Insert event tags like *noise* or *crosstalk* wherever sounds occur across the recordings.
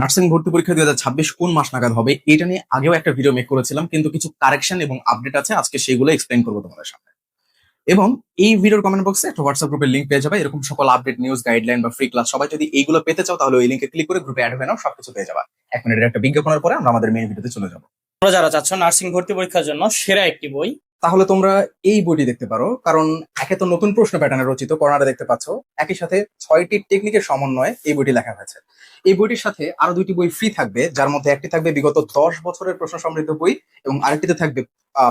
Nursing ভর্তি পরীক্ষা দুই হাজার ছাব্বিশ কোন মাস নাগাদ হবে, এটা নিয়ে আগেও একটা ভিডিও মেক করেছিলাম, কিন্তু কিছু কারেকশন এবং আপডেট আছে, আজকে সেগুলো এক্সপ্লেন করব তোমাদের সামনে। এবং এই ভিডিওর কমেন্ট বক্সে একটা হোয়াটসঅ্যাপ গ্রুপের লিঙ্ক পেয়ে যাবে, এরকম সকল আপডেট নিউজ গাইডলাইন বা ফ্রি ক্লাস সবাই যদি এইগুলো পেতে চাও, তাহলে ওই লিঙ্কে ক্লিক করে গ্রুপে অ্যাড হয়ে নাও, সবকিছু পেয়ে যাবা। এক মিনিটের একটা বিজ্ঞাপনের পরে আমরা আমাদের মেইন ভিডিওতে চলে যাব। তোমরা যারা চাচ্ছ নার্সিং ভর্তি পরীক্ষার জন্য, সেরা একটি বই তাহলে তোমরা এই বইটি দেখতে পারো কারণ একে তো নতুন প্রশ্ন প্যাটার্নে রচিত করোনাটা দেখতে পাচ্ছ। একই সাথে ছয়টি টেকনিকের সমন্বয়ে এই বইটি লেখা হয়েছে। এই বইটির সাথে আরও দুইটি বই ফ্রি থাকবে যার মধ্যে একটি থাকবে বিগত দশ বছরের প্রশ্ন সমৃদ্ধ বই এবং আরেকটিতে থাকবে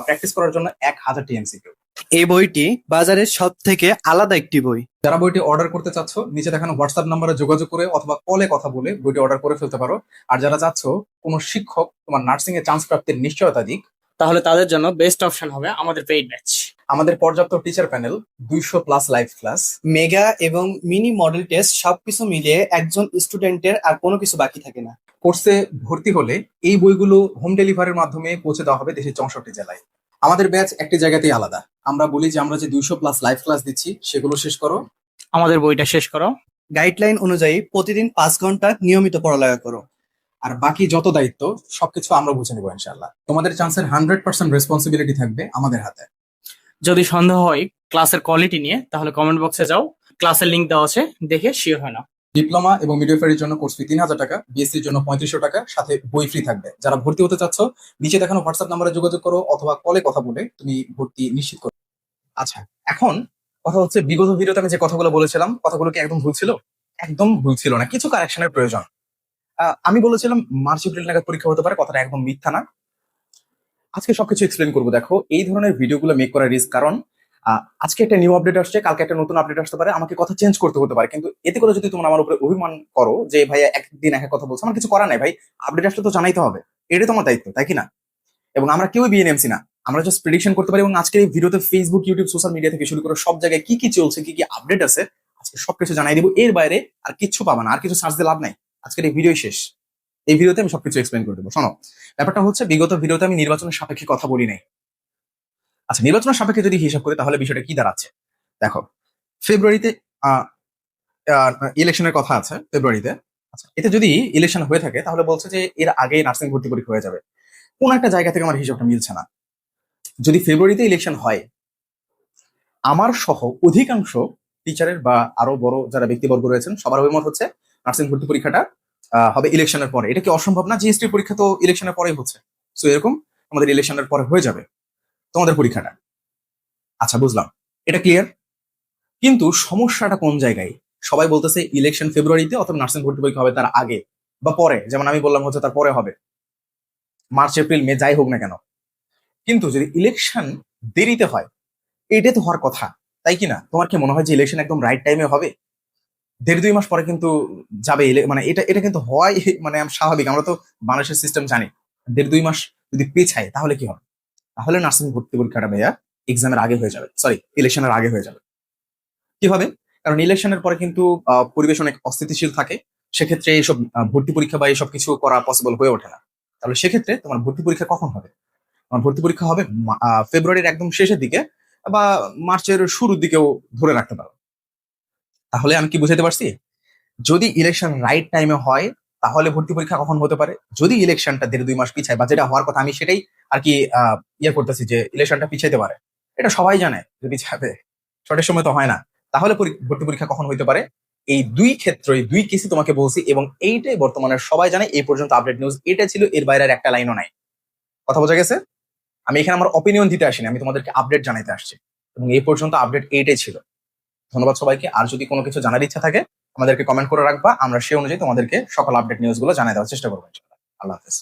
প্র্যাকটিস করার জন্য এক হাজার টিএমসিকিউ এই বইটি বাজারের সব থেকে আলাদা একটি বই। যারা বইটি অর্ডার করতে চাচ্ছ নিচে দেখানো হোয়াটসঅ্যাপ নাম্বারে যোগাযোগ করে অথবা কলে কথা বলে বইটি অর্ডার করে ফেলতে পারো। আর যারা চাচ্ছ কোনো শিক্ষক তোমার নার্সিং এ চান্স প্রাপ্তির নিশ্চয়তা দিক তাহলে তাদের জন্য বেস্ট অপশন হবে আমাদের পেইড ব্যাচ আমাদের পর্যাপ্ত টিচার প্যানেল দুইশো প্লাস লাইভ ক্লাস মেগা এবং মিনি মডেল টেস্ট সবকিছু মিলিয়ে একজন স্টুডেন্টের আর কোনো কিছু বাকি থাকে না। কোর্সে ভর্তি হলে এই বইগুলো হোম ডেলিভারির মাধ্যমে পৌঁছে দেওয়া হবে দেশের চৌষট্টি জেলায়। আমাদের ব্যাচ একটি জায়গাতেই আলাদা। আমরা বলি যে আমরা যে দুইশো প্লাস লাইভ ক্লাস দিচ্ছি সেগুলো শেষ করো। আমাদের বইটা শেষ করো। গাইডলাইন অনুযায়ী প্রতিদিন পাঁচ ঘণ্টা নিয়মিত পড়ালেখা করো। আর বাকি যত দায়িত্ব সবকিছু আমরা বুঝে নেব ইনশাল্লাহ তোমাদের চান্সের হান্ড্রেড পার্সেন্ট রেসপন্সিবিলিটি থাকবে আমাদের হাতে। যদি সন্দেহ হয় ক্লাসের কোয়ালিটি নিয়ে তাহলে কমেন্ট বক্সে যাও। ক্লাসের লিংক দেওয়া আছে দেখে শিওর হয় না। ডিপ্লোমা এবং মিডিওফারির জন্য কোর্স ফি তিন হাজার টাকা বিএসসির জন্য পঁয়ত্রিশশো টাকা সাথে বই ফ্রি থাকবে। যারা ভর্তি হতে চাচ্ছ নিচে দেখানো হোয়াটসঅ্যাপ নাম্বারে যোগাযোগ করো অথবা কলে কথা বলে তুমি ভর্তি নিশ্চিত করো। আচ্ছা এখন কথা হচ্ছে বিগত ভিডিওতে আমি যে কথাগুলো বলেছিলাম কথাগুলো কি একদম ভুল ছিল? একদম ভুল ছিল না কিছু কারেকশনের প্রয়োজন। আমি বলেছিলাম মার্চ এপ্রিল নাগাদ পরীক্ষা হতে পারে, কথাটা একদম মিথ্যা না। আজকে সবকিছু এক্সপ্লেন করব, দেখো, এই ধরনের ভিডিওগুলো মেক করার রিস্ক কারণ আজকে একটা নিউ আপডেট আসছে, কালকে একটা নতুন আপডেট আসতে পারে, আমাকে কথা চেঞ্জ করতে হতে পারে। কিন্তু এতে করে যদি তোমরা আমার উপরে অভিমান করো যে ভাইয়া একদিন এক কথা বলছো, আমার কিছু করা নাই, ভাই। আপডেট আসলে তো জানাইতে হবে। এটাই তোমার দায়িত্ব, তাই কি না? এবং আমরা কেউ বিএনএমসি না। আমরা জাস্ট প্রেডিকশন করতে পারি এবং আজকের এই ভিডিওতে ফেসবুক ইউটিউব সোশ্যাল মিডিয়া থেকে শুরু করে সব জায়গায় কি কি চলছে, কি কি আপডেট আছে, আজকে সবকিছু জানাই দিব। এর বাইরে আর কিচ্ছু পাবা না, আর কিছু সার্চ দিয়ে লাভ নাই। আজকের এই ভিডিও শেষ। এই ভিডিওতে আমি সবকিছু এক্সপ্লেন করে দেবো। শোনো, ব্যাপারটা হচ্ছে বিগত ভিডিওতে আমি নির্বাচনের সাপেক্ষে কথা বলি নাই। আচ্ছা নির্বাচনের সাপেক্ষে যদি হিসাব করি, তাহলে বিষয়টা কি দাঁড়াচ্ছে? দেখো, ফেব্রুয়ারিতে ইলেকশনের কথা আছে ফেব্রুয়ারিতে। আচ্ছা এতে যদি ইলেকশন হয়ে থাকে, তাহলে বলছে যে এর আগে নার্সিং ভর্তি পরীক্ষা হয়ে যাবে। কোন একটা জায়গা থেকে আমার হিসাবটা মিলছে না। যদি ফেব্রুয়ারিতে ইলেকশন হয়, আমার সহ অধিকাংশ টিচারের বা আরও বড় যারা ব্যক্তিবর্গ রয়েছেন, সবার অভিমত হচ্ছে নার্সিং ভর্তি পরীক্ষাটা হবে ইলেকশনের পরে। এটা কি অসম্ভব না? জিএসটি পরীক্ষা তো ইলেকশনের পরেই হচ্ছে। সো এরকম আমাদের ইলেকশনের পরে হয়ে যাবে তোমাদের পরীক্ষাটা। আচ্ছা বুঝলাম। এটা ক্লিয়ার কিন্তু সমস্যাটা কোন জায়গায়? সবাই বলতেছে ইলেকশন ফেব্রুয়ারিতে অথবা নার্সিং ভর্তি পরীক্ষা হবে তার আগে বা পরে। যেমন আমি বললাম হচ্ছে তার পরে হবে। মার্চ এপ্রিল মে যাই হোক না কেন। কিন্তু যদি ইলেকশন দেরিতে হয়, এটা তো হওয়ার কথা। তাই কি না? তোমার কি মনে হয় যে ইলেকশন একদম রাইট টাইমে হবে? দেড় দুই মাস পরে কিন্তু যাবে মানে এটা এটা কিন্তু হয় *laughs* মানে স্বাভাবিক। আমরা তো বাংলাদেশের সিস্টেম জানি। দেড় দুই মাস যদি পেছায়, তাহলে কি হবে? তাহলে নার্সিং ভর্তি পরীক্ষাটা ভাইয়া এক্সামের আগে হয়ে যাবে। সরি ইলেকশনের আগে হয়ে যাবে। কীভাবে কারণ ইলেকশনের পরে কিন্তু পরিবেশ অনেক অস্থিতিশীল থাকে। সেক্ষেত্রে এইসব ভর্তি পরীক্ষা বা এইসব কিছু করা পসিবল হয়ে ওঠে না। তাহলে সেক্ষেত্রে তোমার ভর্তি পরীক্ষা কখন হবে? তোমার ভর্তি পরীক্ষা হবে ফেব্রুয়ারির একদম শেষের দিকে বা মার্চের শুরুর দিকেও ধরে রাখতে পারো। তাহলে আমি কি বুঝাতে পারছি? যদি ইলেকশন রাইট টাইমে হয়, তাহলে ভর্তি পরীক্ষা কখন হতে পারে? যদি ইলেকশনটা দেড় দুই মাস পিছায় বা যেটা হওয়ার কথা, আমি সেটাই আর কি ইয়ে করতেছি যে ইলেকশনটা পিছাইতে পারে। এটা সবাই জানে, যদি যাবে। সঠিক সময় তো হয় না। তাহলে ভর্তি পরীক্ষা কখন হইতে পারে? এই দুই ক্ষেত্রে দুই কেসই তোমাকে বলছি এবং এইটাই বর্তমানে সবাই জানে, এই পর্যন্ত আপডেট নিউজ এটা ছিল এর বাইরে আর একটা লাইনও নাই। কথা বোঝা গেছে? আমি এখানে আমার অপিনিয়ন দিতে আসিনি, আমি তোমাদেরকে আপডেট জানাইতে আসছি। এবং এই পর্যন্ত আপডেট এইটাই ছিল। ধন্যবাদ সবাইকে। আর যদি কোনো কিছু জানার ইচ্ছা থাকে, আমাদেরকে কমেন্ট করে রাখবা। আমরা সে অনুযায়ী তোমাদেরকে সকল আপডেট নিউজগুলো জানিয়ে দেওয়ার চেষ্টা করব। আল্লাহ হাফেজ।